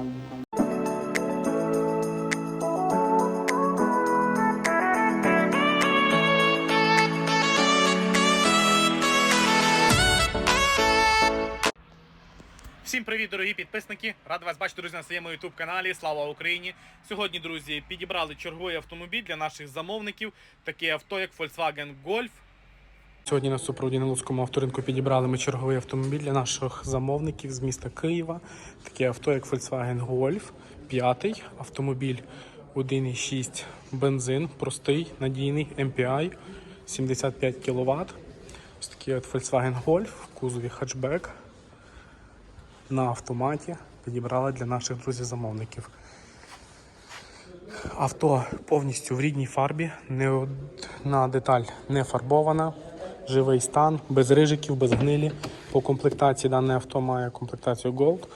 Всім привіт, дорогі підписники! Радий вас бачити, друзі, на своєму youtube каналі. Слава Україні! Сьогодні, друзі, підібрали черговий автомобіль для наших замовників. Таке авто, як Volkswagen Golf. Сьогодні на супроводі на Луцькому авторинку підібрали ми черговий автомобіль для наших замовників з міста Києва. Таке авто, як Volkswagen Golf, п'ятий автомобіль. 1,6 бензин, простий, надійний MPI, 75 кВт. Ось такий от Volkswagen Golf в кузові хатчбек. На автоматі підібрали для наших друзів-замовників. Авто повністю в рідній фарбі, не одна деталь не фарбована, живий стан, без рижиків, без гнилі. По комплектації дане авто має комплектацію Gold,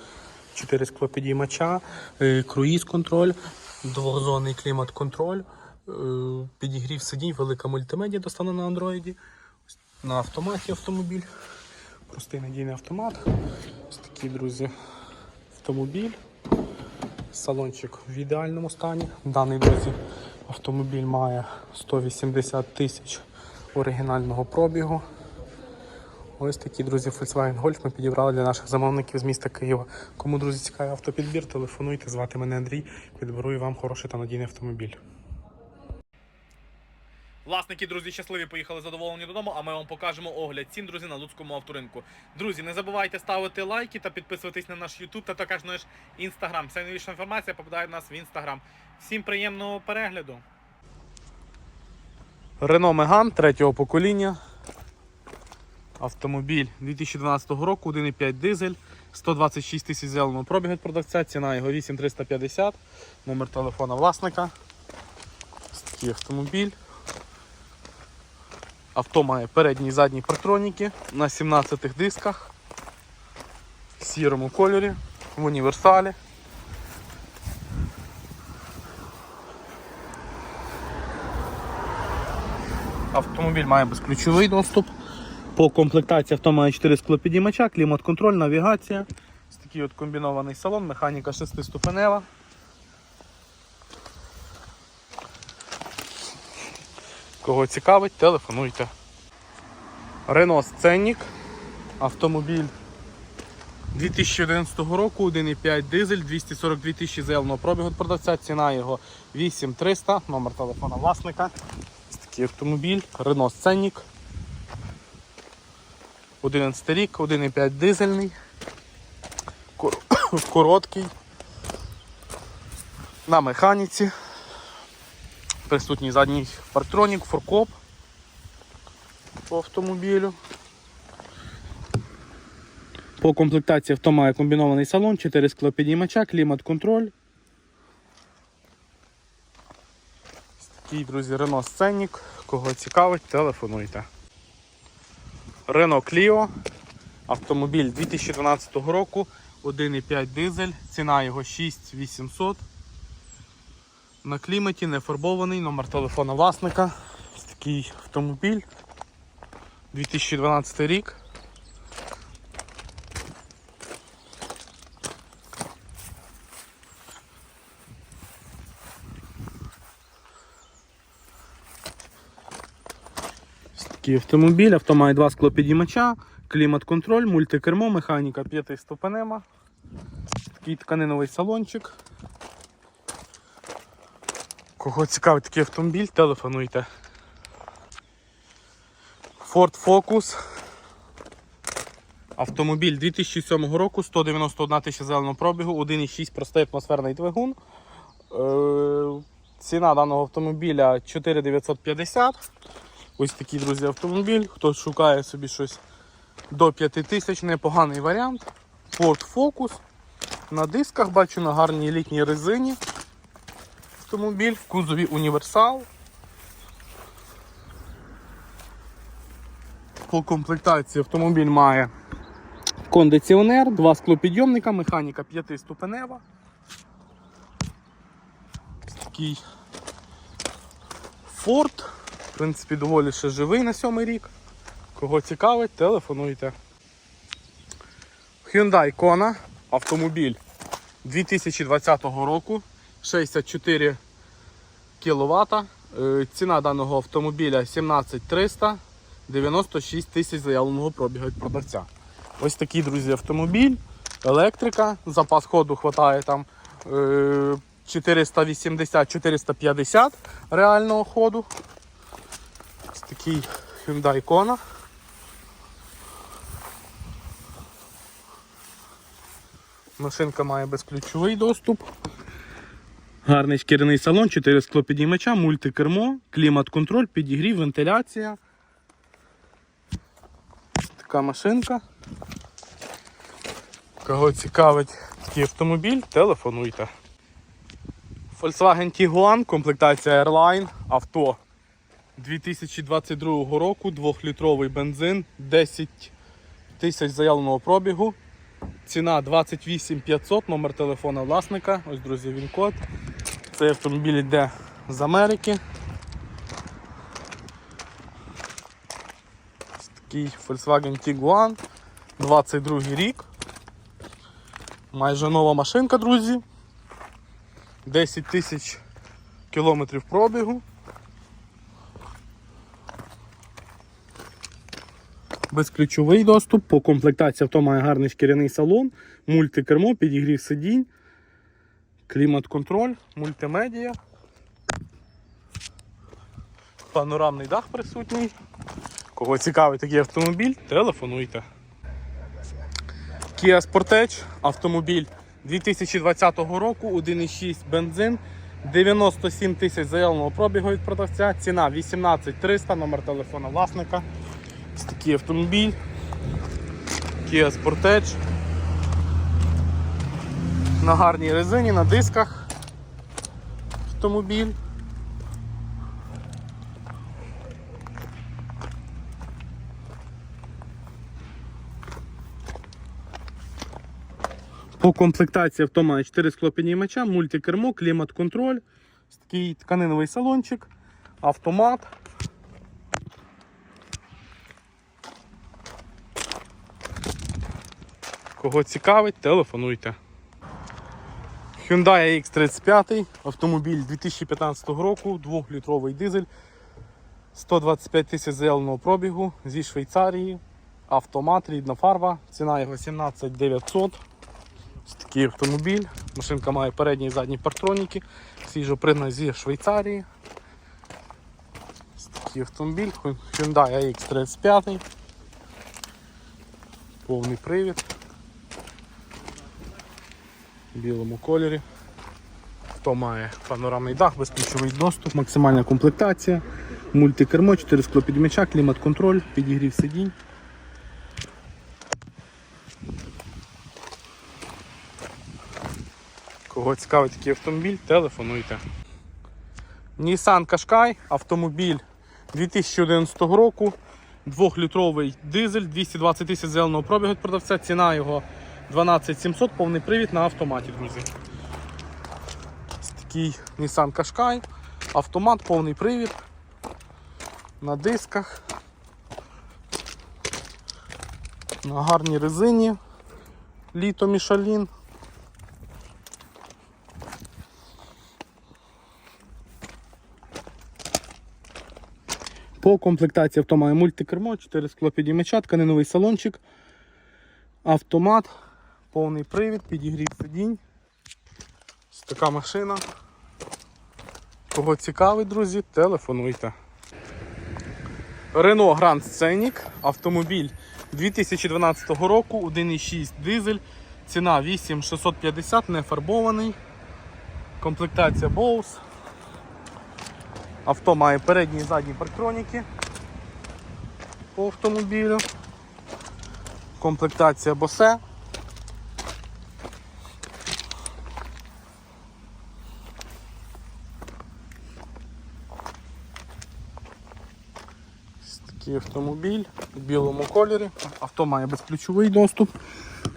4 склопідіймача, е, круїз-контроль, двохзонний клімат-контроль, е, підігрів сидінь, велика мультимедіа достана на андроїді. На автоматі автомобіль. Простий надійний автомат. Ось такий, друзі, автомобіль. Салончик в ідеальному стані. Даний друзі автомобіль має 180 тисяч оригінального пробігу. Ось такі, друзі, Volkswagen Golf ми підібрали для наших замовників з міста Києва. Кому, друзі, цікавий автопідбір, телефонуйте, звати мене Андрій. Підберу і вам хороший та надійний автомобіль. Власники, друзі, щасливі поїхали задоволені додому, а ми вам покажемо огляд цін, друзі, на Луцькому авторинку. Друзі, не забувайте ставити лайки та підписуватись на наш YouTube та також наш Instagram. Вся найновіша інформація попадає до нас в Instagram. Всім приємного перегляду! Renault Megane третього покоління. Автомобіль 2012 року, 1,5 дизель, 126 тисяч зеленого пробігу продавця, ціна його 8350, номер телефона власника. Такий автомобіль. Авто має передні і задні партроніки на 17 дисках в сірому кольорі, в універсалі. Автомобіль має безключовий доступ. По комплектації авто має 4 склопідіймача, клімат-контроль, навігація. Ось такий от комбінований салон, механіка 6-ступенева. Кого цікавить, телефонуйте. Renault Scenic. Автомобіль 2011 року, 1,5 дизель, 242 тисячі заявленого пробігу від продавця, ціна його 8300, номер телефона власника. Такий автомобіль, Renault Scenic. 11 рік, 1,5 дизельний. Короткий. На механіці. Присутній задній партронік, форкоп по автомобілю. По комплектації авто має комбінований салон, 4 склопідіймача, клімат-контроль. Ось Такий, друзі, Renault Scenic. Кого цікавить, телефонуйте. Renault Clio. Автомобіль 2012 року, 1,5 дизель, ціна його 6800. На кліматі, не фарбований, номер телефона власника. Такий автомобіль. 2012 рік. Такий автомобіль, авто має два склопідіймача, клімат-контроль, мультикермо, механіка п'ятиступенема. Такий тканиновий салончик. Кого цікавить такий автомобіль, телефонуйте. Ford Focus. Автомобіль 2007 року, 191 тисяча зеленого пробігу, 1,6 простий атмосферний двигун. Е, ціна даного автомобіля 4950. Ось такий, друзі, автомобіль. Хто шукає собі щось до 5000, непоганий варіант. Ford Focus. На дисках бачу на гарній літній резині. Автомобіль в кузові універсал. По комплектації автомобіль має кондиціонер, два склопідйомника, механіка п'ятиступенева. Ось Такий Ford. В принципі, доволі ще живий на сьомий рік. Кого цікавить, телефонуйте. Hyundai Kona. Автомобіль 2020 року. 64 кВт. Ціна даного автомобіля 17300, 96 тисяч заявленого пробігу від продавця. Ось такий, друзі, автомобіль, електрика, запас ходу хватає там е, 480-450 реального ходу. Такий Hyundai Kona. Машинка має безключовий доступ. Гарний шкіряний салон, 4 склопідіймача, мультикермо, клімат-контроль, підігрів, вентиляція. Така машинка. Кого цікавить такий автомобіль, телефонуйте. Volkswagen Tiguan, комплектація Airline, авто 2022 року, 2-літровий бензин, 10 тисяч заявленого пробігу. Ціна 28 500, номер телефона власника. Ось, друзі, він код. Цей автомобіль йде з Америки. Ось такий Volkswagen Tiguan, 22 рік. Майже нова машинка, друзі. 10 тисяч кілометрів пробігу. Безключовий доступ, по комплектації авто має гарний шкіряний салон, мультикермо, підігрів сидінь, клімат-контроль, мультимедіа. Панорамний дах присутній. Кого цікавий такий автомобіль, телефонуйте. Kia Sportage, автомобіль 2020 року, 1,6 бензин, 97 тисяч заявленого пробігу від продавця, ціна 18 300, номер телефона власника. Ось такий автомобіль. Kia Sportage. На гарній резині, на дисках автомобіль. По комплектації авто має 4 склопідіймача, мультикермо, клімат-контроль, такий тканиновий салончик, автомат. Кого цікавить, телефонуйте. Hyundai X35, автомобіль 2015 року, 2-літровий дизель, 125 тисяч заявленого пробігу зі Швейцарії, автомат, рідна фарба, ціна його 17 900. Ось такий автомобіль. Машинка має передні і задні партроніки, свіжопригнаний зі Швейцарії. Ось такий автомобіль, Hyundai X35. Повний привід. Білому кольорі. Хто має панорамний дах, безключовий доступ, максимальна комплектація, мультикермо, 4 склопідміча, клімат-контроль, підігрів сидінь. Кого цікавить такий автомобіль, телефонуйте. Nissan Qashqai, автомобіль 2011 року, 2-літровий дизель, 220 тисяч зеленого пробігу від продавця, ціна його 12 700, повний привід на автоматі, друзі. Ось такий Nissan Qashqai, автомат, повний привід на дисках, на гарній резині, літо Мішалін. По комплектації авто має мультикермо, 4 склопідіймача, тканиновий салончик, автомат, повний привід, підігрів сидінь. Така машина. Кого цікавить, друзі, телефонуйте. Renault Grand Scenic, автомобіль 2012 року, 1,6 дизель, ціна 8650, не фарбований. Комплектація Bose. Авто має передні і задні парктроніки по автомобілю. Комплектація Bose. Такий автомобіль в білому кольорі. Авто має безключовий доступ.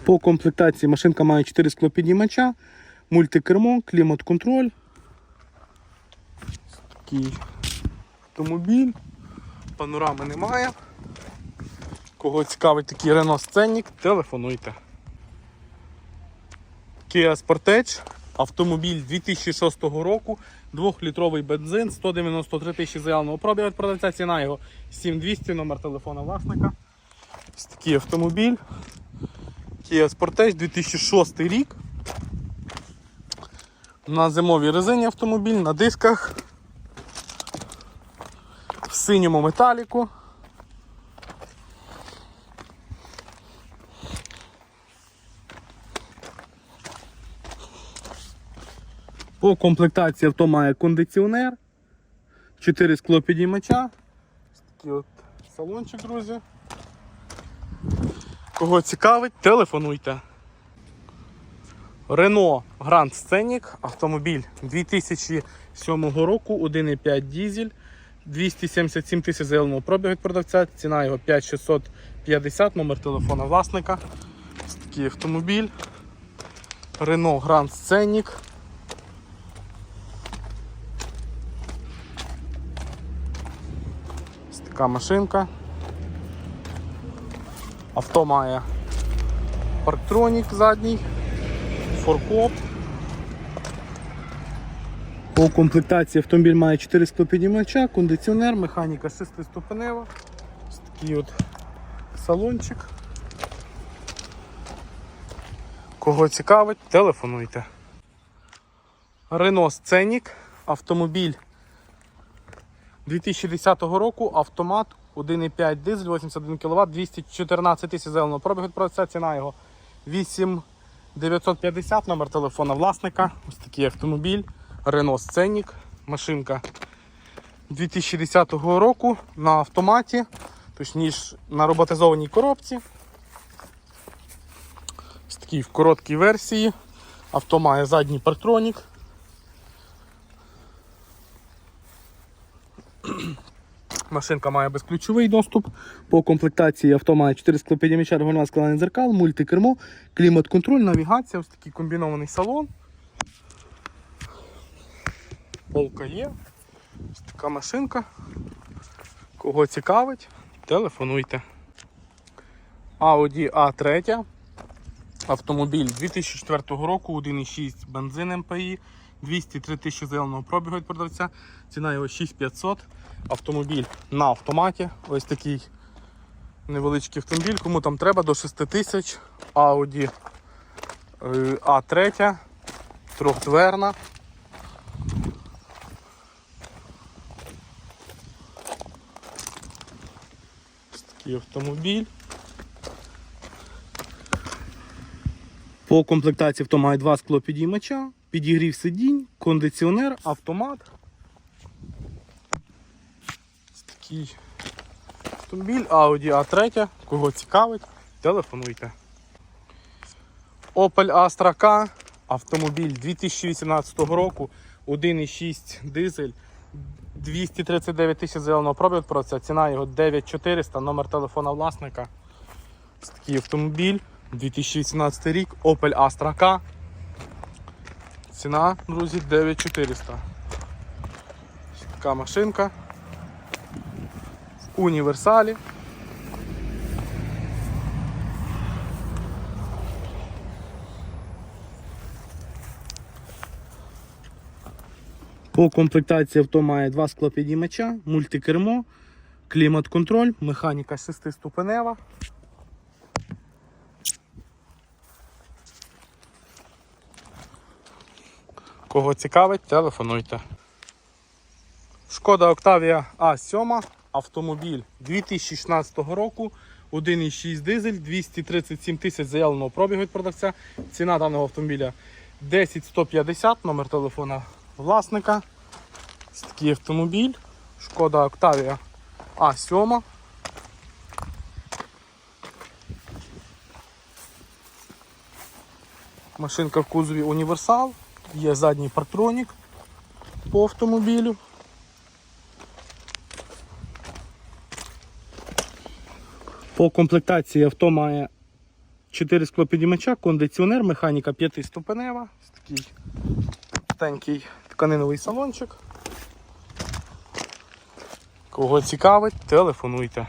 По комплектації машинка має 4 склопідіймача, мультикермо, клімат-контроль. Такий автомобіль. Панорами немає. Кого цікавить такий Renault Scenic, телефонуйте. Kia Sportage, автомобіль 2006 року, 2-літровий бензин, 193 тисячі заявленого пробігу від продавця, ціна його 7200, номер телефона власника. Ось такий автомобіль. Kia Sportage 2006 рік. На зимовій резині автомобіль, на дисках, в синьому металіку. По комплектації авто має кондиціонер, 4 склопідіймача. Такий от салончик, друзі. Кого цікавить, телефонуйте. Renault Grand Scenic, автомобіль 2007 року, 1,5 дізель, 277 тисяч заявленого пробігу від продавця, ціна його 5650, номер телефона власника. Ось такий автомобіль. Renault Grand Scenic. Така машинка. Авто має парктронік задній, форкоп. По комплектації автомобіль має 4 склопідіймача, кондиціонер, механіка 6-ступенева. Ось такий от салончик. Кого цікавить, телефонуйте. Renault Scenic, автомобіль 2010 року, автомат 1,5 дизель, 81 кВт, 214 тисяч зеленого пробігу від продавця, ціна його 8950, номер телефона власника. Ось такий автомобіль. Renault Scenic, машинка 2010 року на автоматі, точніше на роботизованій коробці. Ось такий в короткій версії. Авто має задній партронік. Машинка має безключовий доступ. По комплектації авто має 4 склопідіміча, регульне складання дзеркал, мультикермо, клімат-контроль, навігація, ось такий комбінований салон. Полка є. Ось така машинка. Кого цікавить, телефонуйте. Audi A3. Автомобіль 2004 року, 1,6 бензин МПІ, 203 тисячі зеленого пробігу від продавця. Ціна його 6500. Автомобіль на автоматі. Ось такий невеличкий автомобіль. Кому там треба до 6 тисяч. Audi е, A3, трьохдверна. Ось такий автомобіль. По комплектації авто має два склопідіймача, підігрів сидінь, кондиціонер, автомат. Такий автомобіль Audi A3. Кого цікавить, телефонуйте. Opel Astra K, автомобіль 2018 року, 1,6 дизель, 239 тисяч зеленого пробігу про це. Ціна його 9400, номер телефона власника. Ось такий автомобіль. 2018 рік, Opel Astra K. Ціна, друзі, 9400. Така машинка. В універсалі. По комплектації авто має два склопідіймача, мультикермо, клімат-контроль, механіка 6-ступенева. Кого цікавить, телефонуйте. Шкода Octavia A7, автомобіль 2016 року, 1,6 дизель, 237 тисяч заявленого пробігу від продавця. Ціна даного автомобіля 10150, номер телефона власника. Ось такий автомобіль. Шкода Octavia A7. Машинка в кузові універсал. Є задній партронік по автомобілю. По комплектації авто має 4 склопідімача, кондиціонер, механіка 5-ступенева. Такий тонкий тканиновий салончик. Кого цікавить, телефонуйте.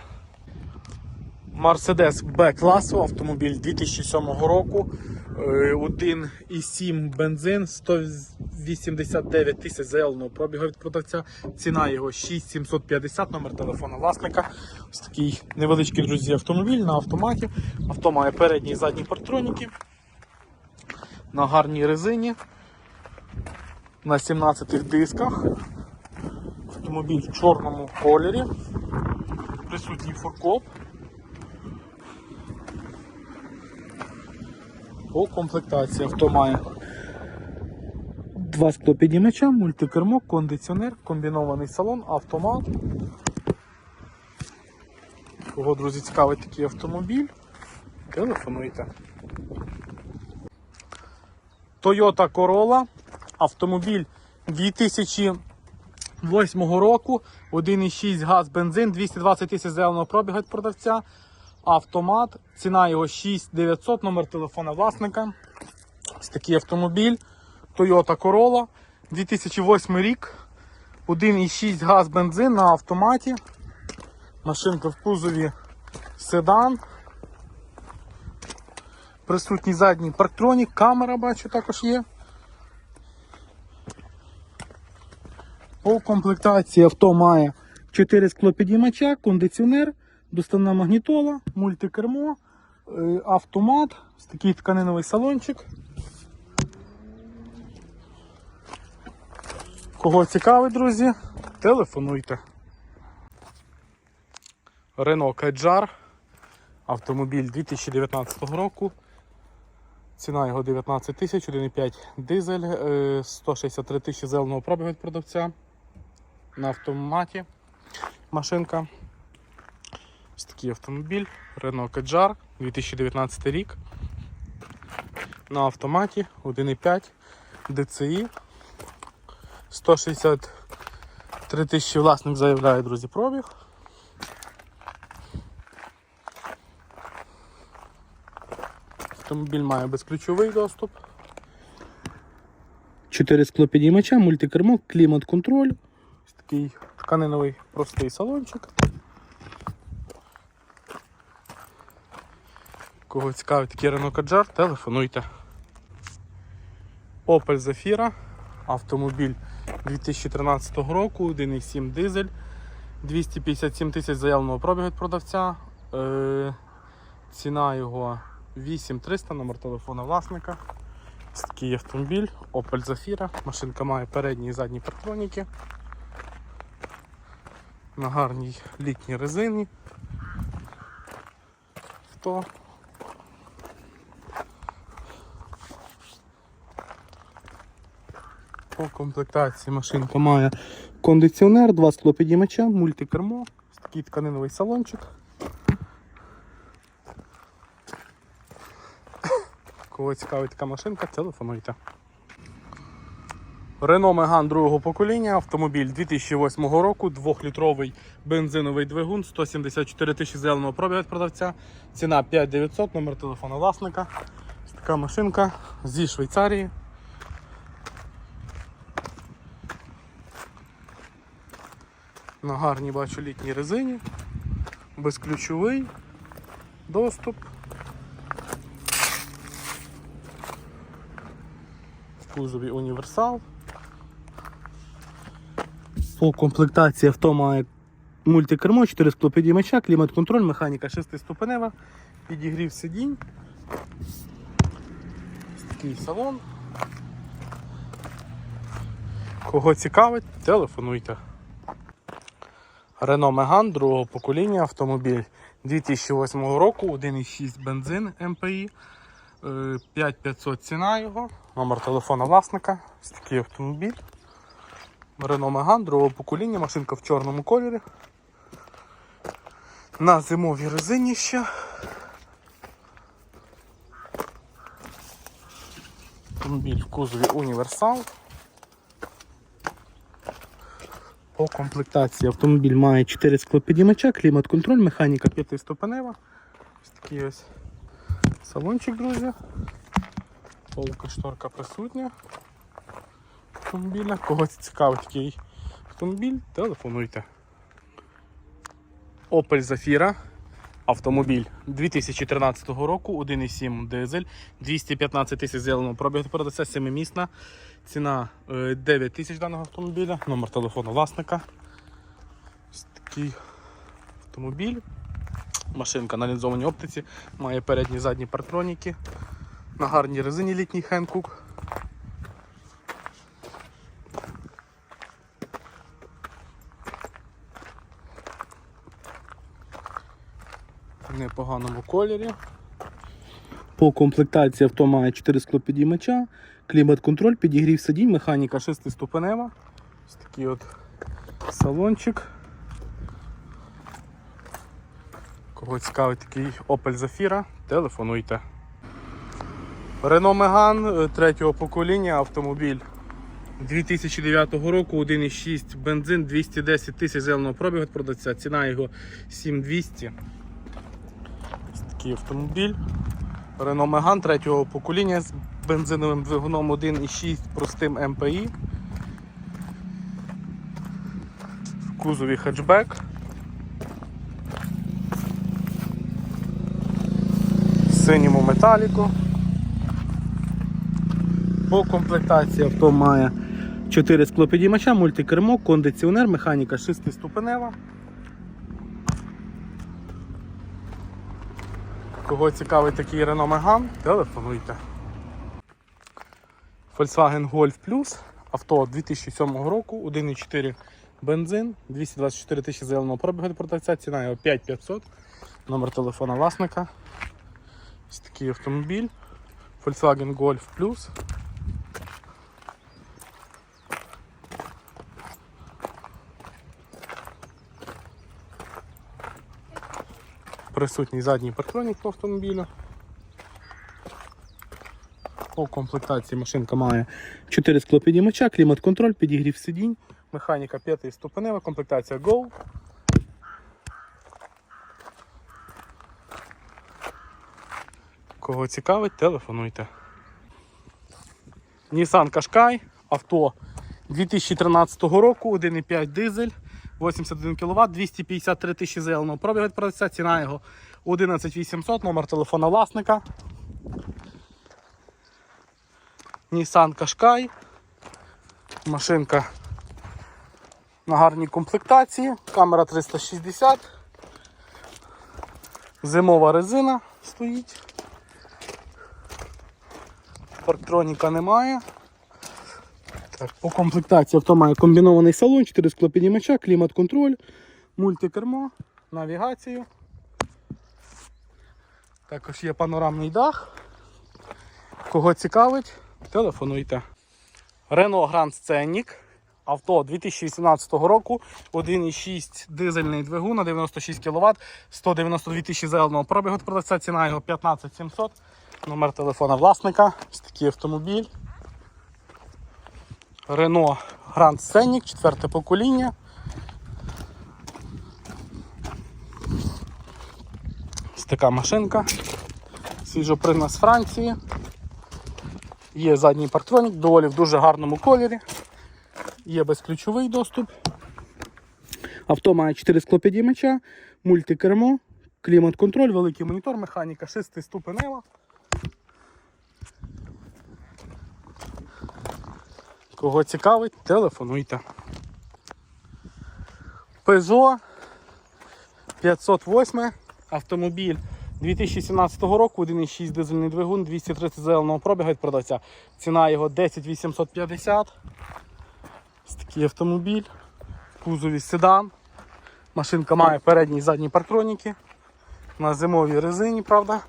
Mercedes B класу, автомобіль 2007 року, 1,7 бензин, 189 тисяч заявленого пробігу від продавця. Ціна його 6750, номер телефона власника. Ось такий невеличкий друзі автомобіль на автоматі. Авто має передні і задні партроніки. На гарній резині. На 17 дисках. Автомобіль в чорному кольорі. Присутній фуркоп. По комплектації авто має? Два склопіднімача, мультикермо, кондиціонер, комбінований салон, автомат. Кого, друзі, цікавить такий автомобіль, телефонуйте. Toyota Corolla, автомобіль 2008 року, 1,6 газ, бензин, 220 тисяч зеленого пробігу від продавця, автомат, ціна його 6900, номер телефона власника. Ось такий автомобіль Toyota Corolla, 2008 рік, 1,6 газ, бензин на автоматі, машинка в кузові седан. Присутній задній парктронік, камера бачу також є. По комплектації авто має 4 склопідіймача, кондиціонер, доставна магнітола, мультикермо, е, автомат, такий тканиновий салончик. Кого цікавить, друзі, телефонуйте. Renault Kadjar, автомобіль 2019 року. Ціна його 19 тисяч, 1,5 дизель, е, 163 тисячі зеленого пробігу від продавця. На автоматі машинка. Ось такий автомобіль Renault Kadjar 2019 рік. На автоматі 1,5 DCI. 163 тисячі власник заявляє, друзі, пробіг. Автомобіль має безключовий доступ. 4 склопідіймача, мультикермо, клімат-контроль. Такий тканиновий простий салончик. Кого цікавить такий Renault Kadjar, телефонуйте. Opel Zafira, автомобіль 2013 року, 1,7 дизель, 257 тисяч заявленого пробігу від продавця. Е, ціна його 8300, номер телефона власника. Такий автомобіль, Opel Zafira. Машинка має передні і задні партроніки. На гарній літній резині. Авто. По комплектації машинка має кондиціонер, два склопідіймача, мультикермо, такий тканиновий салончик. Кого цікавить така машинка, телефонуйте. Renault Megane другого покоління, автомобіль 2008 року, 2-літровий бензиновий двигун, 174 тисячі зеленого пробігу від продавця, ціна 5900, номер телефона власника. Така машинка зі Швейцарії. На гарній бачу літній резині, безключовий доступ. В кузові універсал. По комплектації авто має мультикермо, 4 склопідіймача, клімат-контроль, механіка 6-ступенева, підігрів сидінь. Такий салон. Кого цікавить, телефонуйте. Renault Megane другого покоління автомобіль 2008 року, 1,6 бензин МПІ, е, 5500 ціна його, номер телефона власника. Ось такий автомобіль. Renault Megane другого покоління, машинка в чорному кольорі. На зимовій резині ще. Автомобіль в кузові універсал. По комплектації автомобіль має 4 склопідіймача, клімат-контроль, механіка 5-ступенева. Ось такий ось салончик, друзі. Полка шторка присутня. Автомобіля. Когось цікавить такий автомобіль, телефонуйте. Opel Zafira. Автомобіль 2013 року, 1,7 дизель, 215 тисяч зеленого пробігу продавця, 7-місна. Ціна е, 9 тисяч даного автомобіля, номер телефону власника. Ось такий автомобіль. Машинка на лінзованій оптиці, має передні і задні партроніки. На гарній резині літній Хенкук. Непоганому кольорі. По комплектації авто має 4 склопідіймача, клімат-контроль, підігрів сидінь, механіка 6-ступенева. Ось такий от салончик. Кого цікавить такий Opel Zafira, телефонуйте. Renault Megane е, третього покоління автомобіль 2009 року, 1,6 бензин, 210 тисяч зеленого пробігу продавця. Ціна його 7200. Такий автомобіль. Renault Megane третього покоління з бензиновим двигуном 1,6 простим МПІ. В кузові хетчбек. Синьому металіку. По комплектації авто має 4 склопідіймача, мультикермо, кондиціонер, механіка 6-ступенева. Кого цікавить такий Renault Megane, телефонуйте. Volkswagen Golf Plus, авто 2007 року, 1,4 бензин, 224 тисячі зеленого пробігу до ціна його 5500, номер телефона власника. Ось такий автомобіль. Volkswagen Golf Plus. Присутній задній парктронік по автомобілю. По комплектації машинка має 4 склопідіймача, клімат-контроль, підігрів сидінь, механіка 5 ступенева, комплектація Go. Кого цікавить, телефонуйте. Nissan Qashqai, авто 2013 року, 1,5 дизель, 81 кВт, 253 тисячі зеленого пробігу від продавця, ціна його 11800, номер телефона власника. Nissan Qashqai. Машинка на гарній комплектації, камера 360, зимова резина стоїть. Парктроніка немає. Так, по комплектації авто має комбінований салон, 4 склопідіймача, клімат-контроль, мультикермо, навігацію. Також є панорамний дах. Кого цікавить, телефонуйте. Renault Grand Scenic. Авто 2018 року, 1,6 дизельний двигун на 96 кВт, 192 тисячі зеленого пробігу продавця, ціна його 15700, номер телефона власника, ось такий автомобіль. Renault Grand Scenic, четверте покоління. Ось така машинка. Свіжопригна з Франції. Є задній парктронік, доволі в дуже гарному кольорі. Є безключовий доступ. Авто має 4 склопідіймача, мультикермо, клімат-контроль, великий монітор, механіка 6 ступенева. Кого цікавить, телефонуйте. Peugeot 508 автомобіль 2017 року, 1,6 дизельний двигун, 230 зеленого пробігу від продавця. Ціна його 10 850. Ось такий автомобіль. Кузові седан. Машинка має передні і задні парктроніки. На зимовій резині, правда.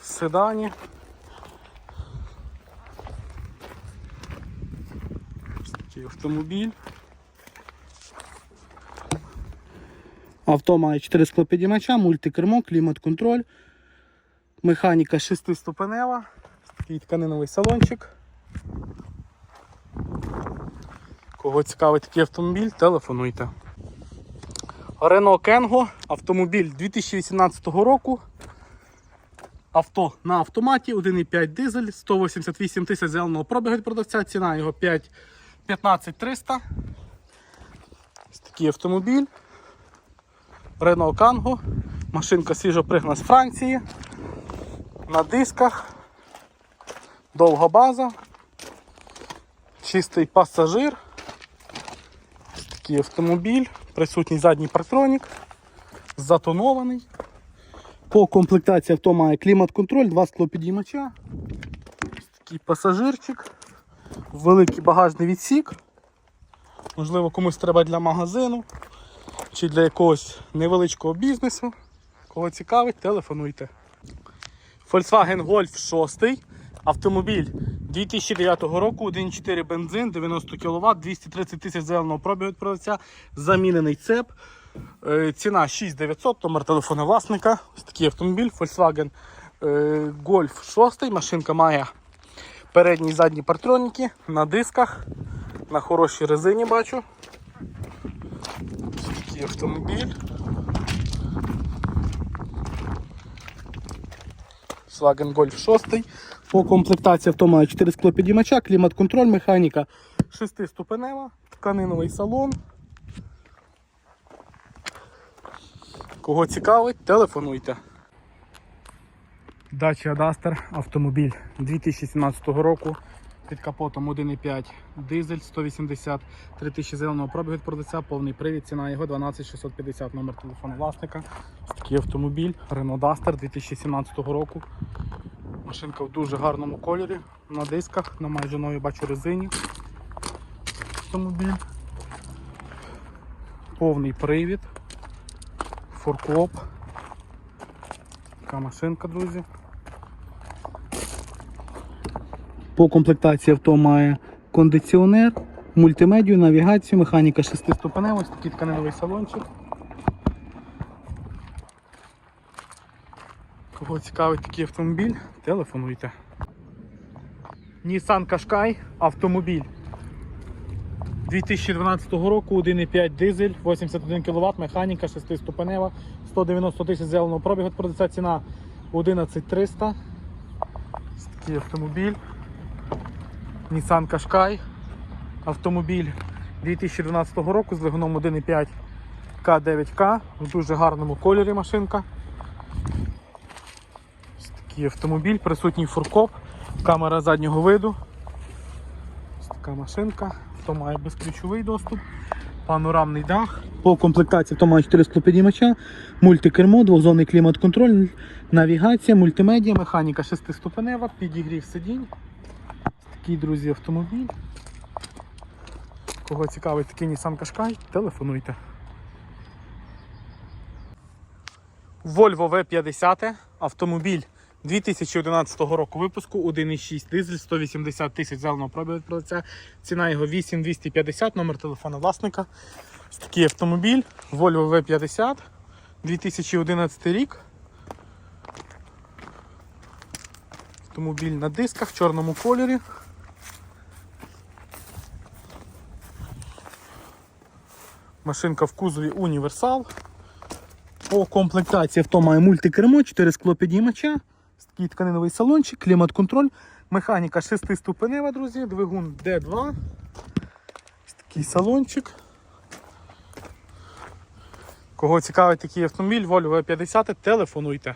В седані. Автомобіль. Авто має 4 склопідіймача, мультикермо, клімат-контроль. Механіка 6-ступенева. Такий тканиновий салончик. Кого цікавить такий автомобіль, телефонуйте. Renault Kengo, автомобіль 2018 року. Авто на автоматі, 1,5 дизель, 188 тисяч зеленого пробігу від продавця, ціна його 5 15 300. Ось такий автомобіль. Renault Kangoo. Машинка свіжо пригнана з Франції. На дисках. Довга база. Чистий пасажир. Ось Такий автомобіль. Присутній задній партронік. Затонований. По комплектації авто має клімат-контроль, два склопідіймача. Ось Такий пасажирчик. Великий багажний відсік. Можливо, комусь треба для магазину чи для якогось невеличкого бізнесу. Кого цікавить, телефонуйте. Volkswagen Golf 6. Автомобіль 2009 року, 1.4 бензин, 90 кВт, 230 тисяч зеленого пробігу від продавця, замінений цеп. Е, Ціна 6900, номер телефону власника. Ось такий автомобіль Volkswagen е, Golf 6. Машинка має передні і задні партроніки на дисках, на хорошій резині бачу. Ось такий автомобіль. Volkswagen Golf 6. По комплектації авто має 4 склопідіймача, клімат-контроль, механіка 6-ступенева, тканиновий салон. Кого цікавить, телефонуйте. Dacia Duster автомобіль 2017 року. Під капотом 1,5 дизель 183 тисячі зеленого пробігу від продавця, повний привід, ціна його 12650 номер телефону власника. Такий автомобіль Renault Duster 2017 року. Машинка в дуже гарному кольорі, на дисках, на майже новій бачу резині. Автомобіль. Повний привід. Форкоп. Така машинка, друзі. По комплектації авто має кондиціонер, мультимедію, навігацію, механіка 6 ступенева, ось такий тканиновий салончик. Кого цікавить такий автомобіль, телефонуйте. Nissan Qashqai автомобіль 2012 року, 1,5 дизель, 81 кВт, механіка 6 ступенева, 190 тисяч зеленого пробігу продавця ціна 11300. Ось Такий автомобіль. Nissan Qashqai. Автомобіль 2012 року з двигуном 1,5 К9К в дуже гарному кольорі машинка. Ось такий автомобіль, присутній фуркоп, камера заднього виду. Ось така машинка, то має безключовий доступ, панорамний дах. По комплектації то має 4 склопідіймача, мультикермо, двохзонний клімат-контроль, навігація, мультимедіа, механіка 6-ступенева, підігрів сидінь. Такий, друзі, автомобіль. Кого цікавить такий Nissan Qashqai, телефонуйте. Volvo V50, автомобіль 2011 року випуску, 1,6 дизель, 180 тисяч зеленого пробігу від продавця. Ціна його 8250, номер телефону власника. Такий автомобіль Volvo V50, 2011 рік. Автомобіль на дисках в чорному кольорі. Машинка в кузові універсал. По комплектації авто має мультикермо, 4 склопідіймача, такий тканиновий салончик, клімат-контроль, механіка 6-ступенева, друзі, двигун D2. Ось такий салончик. Кого цікавить такий автомобіль, Volvo V50, телефонуйте.